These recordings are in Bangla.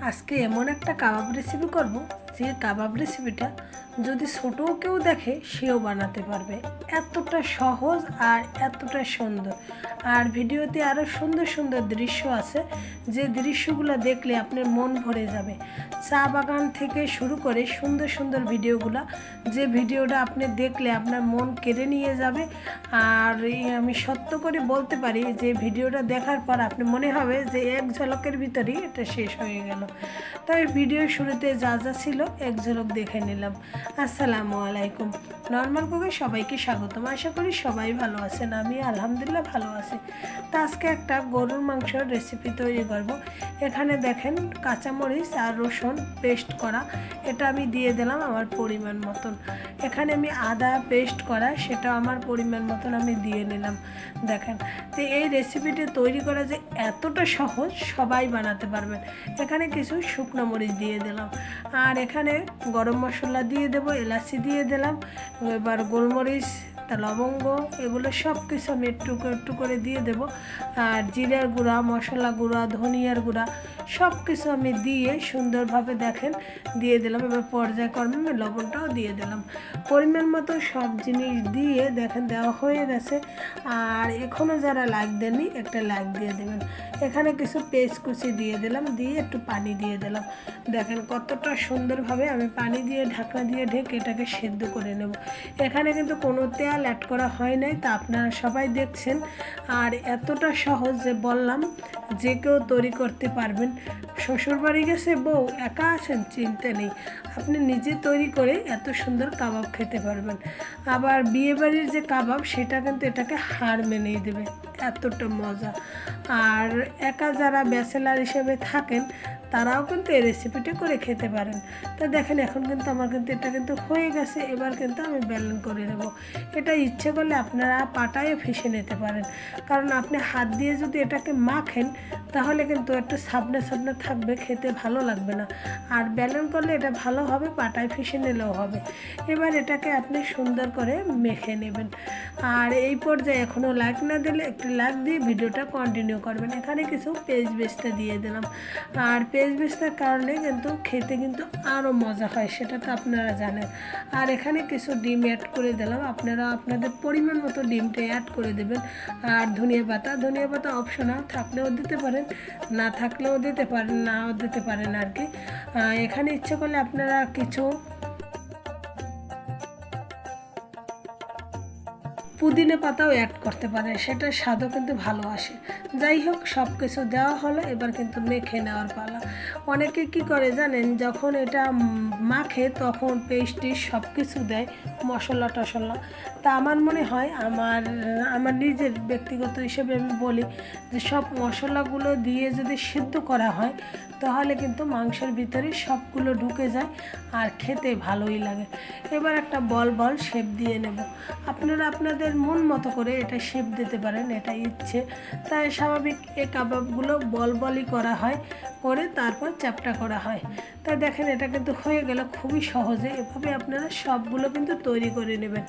আজকে এমন একটা কাবাব রেসিপি করব যে কাবাব রেসিপিটা যদি ছোটও কেউ দেখে, সেও বানাতে পারবে। এতটা সহজ আর এতটা সুন্দর। আর ভিডিওতে আরও সুন্দর সুন্দর দৃশ্য আছে, যে দৃশ্যগুলো দেখলে আপনার মন ভরে যাবে। চা বাগান থেকে শুরু করে সুন্দর সুন্দর ভিডিওগুলো, যে ভিডিওটা আপনি দেখলে আপনার মন কেড়ে নিয়ে যাবে। আর আমি সত্য করে বলতে পারি, যে ভিডিওটা দেখার পর আপনি মনে হবে যে এক ঝলকের ভিতরেই এটা শেষ হয়ে গেল। তাই ভিডিও শুরুতে যা যা ছিল এক ঝলক দেখে নিলাম। আসসালামু আলাইকুম। নর্মাল কুকে সবাইকে স্বাগতম। আশা করি সবাই ভালো আছেন। আমি আলহামদুলিল্লাহ ভালো আছি। তো আজকে একটা গরুর মাংসের রেসিপি তৈরি করব। এখানে দেখেন কাঁচামরিচ আর রসুন পেস্ট করা। এটা আমি দিয়ে দিলাম আমার পরিমাণ মতন। এখানে আমি আদা পেস্ট করা সেটা আমার পরিমাণ মতন আমি দিয়ে নিলাম। দেখেন, তো এই রেসিপিটি তৈরি করা যে এতটা সহজ, সবাই বানাতে পারবেন। এখানে কিছু শুকনো মরিচ দিয়ে দিলাম। আর এখানে গরম মশলা দিয়ে দেব এলাচি দিয়ে দিলাম। এবার গোলমরিচ তা লবঙ্গ, এগুলো সব কিছু আমি একটু একটু করে দিয়ে দেবো। আর জিরার গুঁড়া, মশলা গুঁড়া, ধনিয়ার গুঁড়া সব কিছু আমি দিয়ে সুন্দরভাবে দেখেন, দিয়ে দিলাম। এবার পর্যায়ক্রমে আমি লবণটাও দিয়ে দিলাম। পরিমাণ মতো সব জিনিস দিয়ে দেখেন দেওয়া হয়ে গেছে। আর এখনও যারা লাগ দেননি, একটা লাগ দিয়ে দেবেন। এখানে কিছু পেস্ট কুচি দিয়ে দিলাম, দিয়ে একটু পানি দিয়ে দিলাম। দেখেন কতটা সুন্দরভাবে আমি পানি দিয়ে, ঢাকনা দিয়ে ঢেকে এটাকে সেদ্ধ করে নেব। এখানে কিন্তু কোনো তেল অ্যাড করা হয় নাই, তা আপনারা সবাই দেখছেন। আর এতটা সহজ যে বললাম, যে কেউ তৈরি করতে পারবেন। শ্বশুরবাড়ি গেছে, বউ একা আছেন, চিন্তা নেই। আপনি নিজে তৈরি করে এত সুন্দর কাবাব খেতে পারবেন। আবার বিয়েবাড়ির যে কাবাব, সেটা কিন্তু এটাকে হার মেনেই দেবে। এতটা মজা। আর একা যারা ব্যাচেলার হিসেবে থাকেন তারাও কিন্তু এই রেসিপিটা করে খেতে পারেন। তা দেখেন, এখন কিন্তু আমার কিন্তু এটা কিন্তু হয়ে গেছে। এবার কিন্তু আমি ব্যালেন করে নেব। এটা ইচ্ছে করলে আপনারা পাটায় ফেসে নিতে পারেন। কারণ আপনি হাত দিয়ে যদি এটাকে মাখেন, তাহলে কিন্তু একটু সাবনে সাবনে থাকবে, খেতে ভালো লাগবে না। আর ব্যালেন করলে এটা ভালো হবে, পাটায় ফেসে নিলেও হবে। এবার এটাকে আপনি সুন্দর করে মেখে নেবেন। আর এই পর্যায়ে এখনও লাইক না দিলে একটু লাইক দিয়ে ভিডিওটা কন্টিনিউ করবেন। এখানে কিছু পেজ বেসটা দিয়ে দিলাম। আর পেজ বেসটার কারণে কিন্তু খেতে কিন্তু আরও মজা হয়, সেটা তো আপনারা জানেন। আর এখানে কিছু ডিম অ্যাড করে দিলাম, আপনারা আপনাদের পরিমাণ মতো ডিমটা অ্যাড করে দেবেন। আর ধনিয়া পাতা ধনিয়া পাতা অপশনাল থাকলেও দিতে পারেন, না থাকলেও দিতে পারেন, নাও দিতে পারেন আর কি। এখানে ইচ্ছে করলে আপনারা কিছু পুদিনা পাতাও অ্যাড করতে পারে, সেটা স্বাদও কিন্তু ভালো আসে। যাই হোক সব কিছু দেওয়া হলো, এবার কিন্তু মেখে নেওয়ার পালা। অনেকে কি করে জানেন, যখন এটা মাখে, তখন পেস্টি সব কিছু দেয়। মশলা টশলা তা আমার মনে হয় আমার আমার নিজের ব্যক্তিগত হিসেবে আমি বলি যে সব মশলাগুলো দিয়ে যদি সিদ্ধ করা হয়, তাহলে কিন্তু মাংসের ভিতরে সবগুলো ঢুকে যায় আর খেতে ভালোই লাগে। এবার একটা বল বল শেপ দিয়ে নেব। আপনারা আপনাদের মন মতো করে এটা শেপ দিতে পারেন, এটা ইচ্ছে। তাই স্বাভাবিক এই কাবাবগুলো বল বলই করা হয়, করে তারপর চ্যাপটা করা হয়। তাই দেখেন, এটা কিন্তু হয়ে গেল খুবই সহজে। এভাবে আপনারা সবগুলো কিন্তু তৈরি করে নেবেন।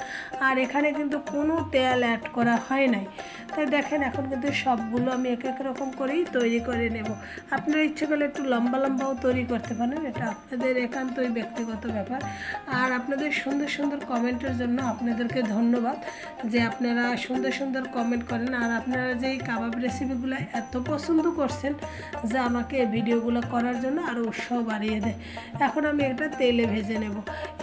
আর এখানে কিন্তু কোনো তেল অ্যাড করা হয় নাই। তাই দেখেন, এখন কিন্তু সবগুলো আমি এক এক রকম করেই তৈরি করে নেব। আপনারা ইচ্ছে করলে একটু লম্বা লম্বাও তৈরি করতে পারেন। এটা আপনাদের একান্তই ব্যক্তিগত ব্যাপার। আর আপনাদের সুন্দর সুন্দর কমেন্টের জন্য আপনাদেরকে ধন্যবাদ যে আপনারা সুন্দর সুন্দর কমেন্ট করেন। আর আপনারা যে কাবাব রেসিপিগুলো এত পছন্দ করছেন যে আমাকে ভিডিওগুলো করার জন্য আরও উৎসাহ বাড়িয়ে দেয় এখন আমি এটা তেলে ভেজে নেব।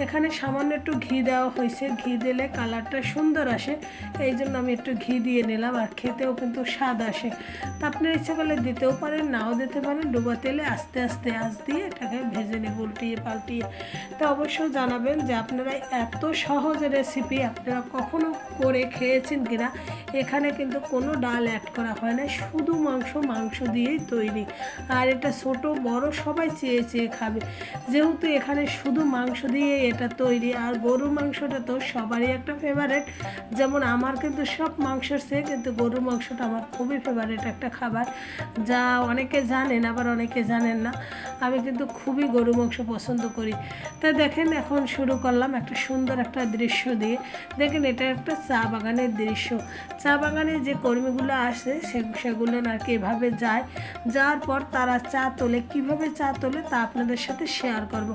এখানে সামান্য একটু ঘি দেওয়া হয়েছে। ঘি দিলে কালারটা সুন্দর আসে। এই জন্য আমি একটু ঘি দিয়ে নিলাম আর খেতেও কিন্তু স্বাদ আসে। তা আপনার ইচ্ছে করলে দিতেও পারেন, নাও দিতে পারেন। ডুবা তেলে আস্তে আস্তে আঁচ দিয়ে এটাকে ভেজে নেব, উল্টিয়ে পাল্টিয়ে। তো অবশ্যই জানাবেন যে আপনারা এত সহজ রেসিপি আপনারা কখনো করে খেয়েছেন কিনা, এখানে কিন্তু কোনো ডাল অ্যাড করা হয় না। শুধু মাংস মাংস দিয়েই তৈরি। আর এটা ছোট, বড় সবাই চেয়ে চেয়ে খাবে। যেহেতু এখানে শুধু মাংস দিয়ে এটা তৈরি, আর গরুর মাংসটা তো সবারই একটা ফেভারেট যেমন আমার কিন্তু সব মাংসের চেয়ে কিন্তু গরুর মাংসটা আমার খুবই ফেভারেট একটা খাবার, যা অনেকে জানেন, আবার অনেকে জানেন না। আমি কিন্তু খুবই গরু মাংস পছন্দ করি। তা দেখেন, এখন শুরু করলাম একটা সুন্দর একটা দৃশ্য দিয়ে। দেখেন, এটা একটা চা বাগানের দৃশ্য। চা বাগানে যে কর্মীগুলো আসে, সে সেগুলো নাকি এভাবে যায়। যাওয়ার পর তারা চা তোলে। কীভাবে চা তোলে তা আপনাদের সাথে শেয়ার করব।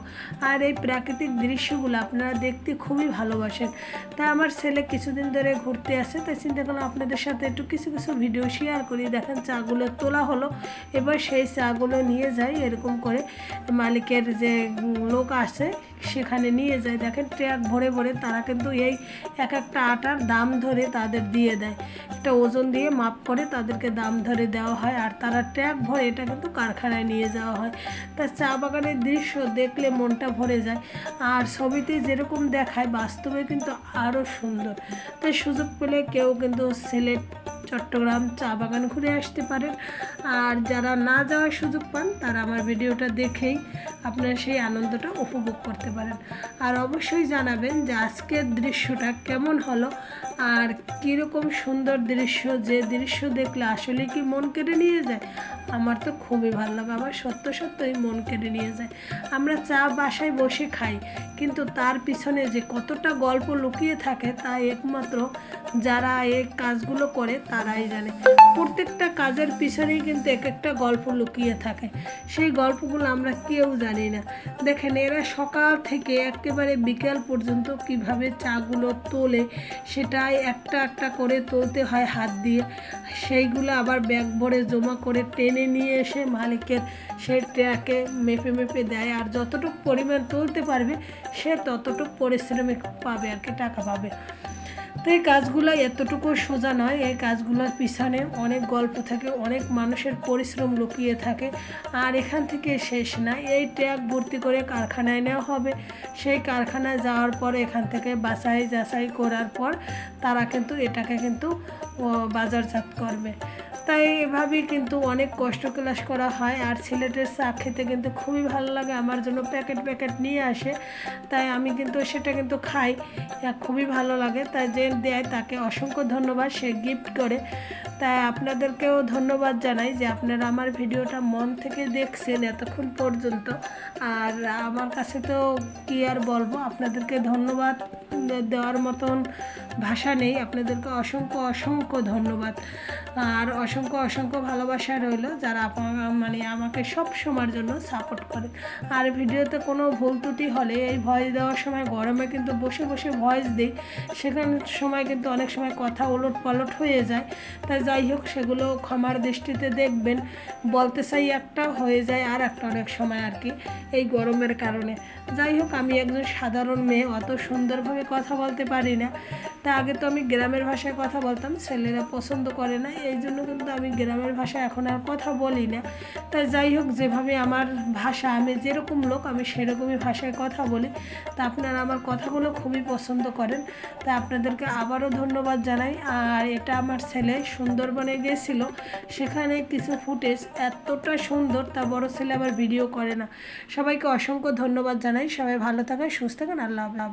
আর এই প্রাকৃতিক দৃশ্যগুলো আপনারা দেখতে খুবই ভালোবাসেন। তা আমার ছেলে কিছুদিন ধরে ঘুরতে আসে, তাই চিন্তা করলাম আপনাদের সাথে একটু কিছু কিছু ভিডিও শেয়ার করি। দেখেন চাগুলো তোলা হলো, এবার সেই চাগুলো নিয়ে যাই এরকম করে। মালিকের যে লোক আসে সেখানে নিয়ে যায়। দেখেন ট্র্যাক ভরে ভরে তারা কিন্তু এই এক একটা আটার দাম ধরে তাদের দিয়ে দেয়। এটা ওজন দিয়ে মাপ করে তাদেরকে দাম ধরে দেওয়া হয়। আর তারা ট্র্যাক ভরে এটা কিন্তু কারখানায় নিয়ে যাওয়া হয়। তা চা বাগানের দৃশ্য দেখলে মনটা ভরে যায়। আর ছবিতে যেরকম দেখায়, বাস্তবে কিন্তু আরও সুন্দর। তাই সুযোগ পেলে কেউ কিন্তু সিলেট, চট্টগ্রাম চা বাগান ঘুরে আসতে পারেন। আর যারা না যাওয়ার সুযোগ পান, তারা আমার ভিডিওটা দেখেই আপনারা সেই আনন্দটা উপভোগ করতে পারেন। আর অবশ্যই জানাবেন যে আজকের দৃশ্যটা কেমন হলো আর কীরকম সুন্দর দৃশ্য, যে দৃশ্য দেখলে আসলে কি মন কেড়ে নিয়ে যায়? আমার তো খুবই ভালো লাগে, আমার সত্য সত্যই মন কেড়ে নিয়ে যায়। আমরা চা বাসায় বসে খাই, কিন্তু তার পিছনে যে কতটা গল্প লুকিয়ে থাকে তা একমাত্র যারা এই কাজগুলো করে তারাই জানে। প্রত্যেকটা কাজের পিছনেই কিন্তু এক একটা গল্প লুকিয়ে থাকে। সেই গল্পগুলো আমরা কেউ জানি না। দেখেন, এরা সকাল থেকে একেবারে বিকেল পর্যন্ত কীভাবে চাগুলো তোলে, সেটাই একটা একটা করে তুলতে হয় হাত দিয়ে। সেইগুলো আবার ব্যাগ ভরে জমা করে টেনে নিয়ে এসে মালিকের সেই ট্র্যাকে মেপে মেপে দেয়। আর যতটুকু পরিমাণ তুলতে পারবে, সে ততটুকু পরিশ্রমিক পাবে আর কি, টাকা পাবে। তো এই কাজগুলো এতটুকু সোজা নয়। এই কাজগুলোর পিছনে অনেক গল্প থাকে, অনেক মানুষের পরিশ্রম লুকিয়ে থাকে। আর এখান থেকে শেষ না। এই ট্যাগ ভর্তি করে কারখানায় নেওয়া হবে। সেই কারখানায় যাওয়ার পর, এখান থেকে বাছাই যাচাই করার পর, তারা কিন্তু এটাকে কিন্তু বাজারজাত করবে। তাই এভাবেই কিন্তু অনেক কষ্ট ক্লাস করা হয় আর সিলেটের চা খেতে কিন্তু খুবই ভালো লাগে, আমার জন্য প্যাকেট প্যাকেট নিয়ে আসে। তাই আমি কিন্তু সেটা কিন্তু খাই খুবই ভালো লাগে। তাই যে দেয় তাকে অসংখ্য ধন্যবাদ, সে গিফট করে। তাই আপনাদেরকেও ধন্যবাদ জানাই যে আপনারা আমার ভিডিওটা মন থেকে দেখছেন এতক্ষণ পর্যন্ত। আর আমার কাছে তো কী আর বলব, আপনাদেরকে ধন্যবাদ দেওয়ার মতন ভাষা নেই, আপনাদেরকে অসংখ্য অসংখ্য ধন্যবাদ। আর অসংখ্য অসংখ্য ভালোবাসা রইল যারা মানে আমাকে সব সময়ের জন্য সাপোর্ট করে। আর ভিডিওতে কোনো ভুল ত্রুটি হলে এই ভয়েস দেওয়ার সময়, গরমে কিন্তু বসে বসে ভয়েস দিই। সেখানে সময় কিন্তু অনেক সময় কথা ওলট পালট হয়ে যায়। তাই যাই হোক, সেগুলো ক্ষমার দৃষ্টিতে দেখবেন। বলতে চাই একটা, হয়ে যায় আর একটা অনেক সময় আর কি এই গরমের কারণে। যাই হোক, আমি একজন সাধারণ মেয়ে, অত সুন্দরভাবে কথা বলতে পারি না। তা আগে তো আমি গ্রামের ভাষায় কথা বলতাম, ছেলেরা পছন্দ করে না, এই জন্য কিন্তু আমি গ্রামের ভাষা এখন আর কথা বলি না। তাই যাই হোক, যেভাবে আমার ভাষা, আমি যেরকম লোক, আমি সেরকমই ভাষায় কথা বলি। তা আপনারা আমার কথাগুলো খুবই পছন্দ করেন। তা আপনাদেরকে আবারও ধন্যবাদ জানাই। আর এটা আমার ছেলে সুন্দরবনে গিয়েছিল। সেখানে কিছু ফুটেজ এতটা সুন্দর, তা বড় ছেলে আবার ভিডিও করে না। সবাইকে অসংখ্য ধন্যবাদ জানাই। সবাই ভালো থাকেন, সুস্থ থাকেন। আল্লাহ হাফেজ।